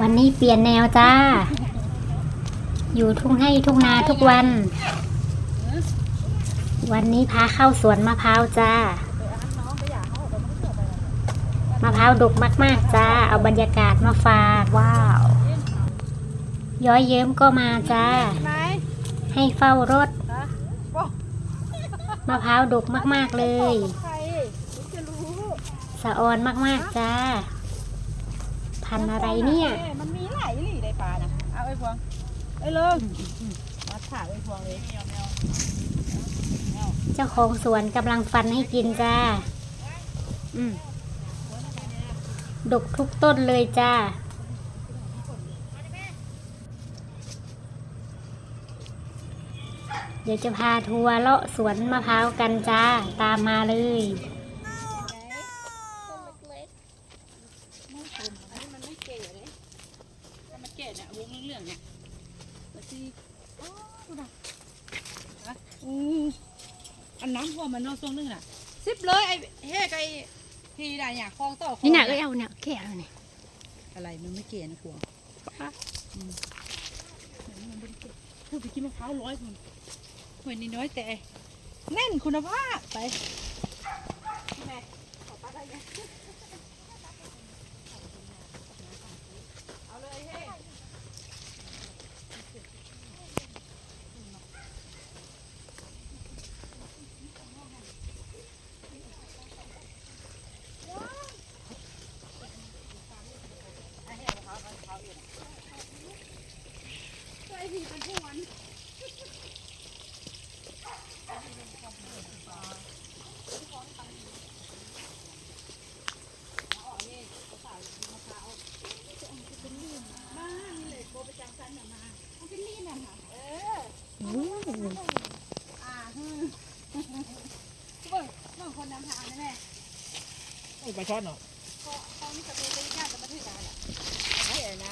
วันนี้เปลี่ยนแนวจ้า อยู่ทุ่งให้ทุ่งนาทุกวัน วันนี้พาเข้าสวนมะพร้าวจ้ามะพร้าวดกมาก ๆ จ้า เอาบรรยากาศมาฝากว้าว ย้อยเยิ้มก็มาจ้าไหนให้เฝ้ารถฮะบอกมะพร้าวดกมาก ๆ เลยใครผมจะรู้สะออนมาก ๆ จ้า พันธุ์อะไรเนี่ย มันมีหลายหลี่ในป่านะเอาไอ้พวงไอ้เลิกมาถ่ายไอ้พวงเลยเจ้าของสวนกำลังฟันให้กินจ้าอืมดกทุกต้นเลยจ้า เดี๋ยวจะพาทัวร์เลาะสวนมะพร้าวกันจ้า ตามมาเลย มันไม่เก๋เลย ถ้ามันเก๋เนี่ยวงเรื่องๆเนี่ยมาซีอ๋อดูนะฮะอู้อันน้ำพวมันนอกทรงนึงน่ะซิบเลยไอ้เฮ้ไอ้พี่ได้เนี่ยคลองต่อคลองนี่น่ะเอ้ยเอาเนี่ยแค่เอาเนี่ยอะไรมันไม่เก๋นะพวงอืมมันไม่ได้เก๋พูดไปกินมะพร้าวร้อยคนเหมือนนิดน้อยแต่แน่นคุณภาพไปแม่ขอป้าได้ไหมเอาเลยเฮ้ อ่าฮึเบิ่งเบิ่งคนนำทางแน่ โอ้ยปลาช่อนเหรอๆเขาเขานี่จะเป็นญาติจะมาถือได้แหละไอ้เอ๋นะเนี่ย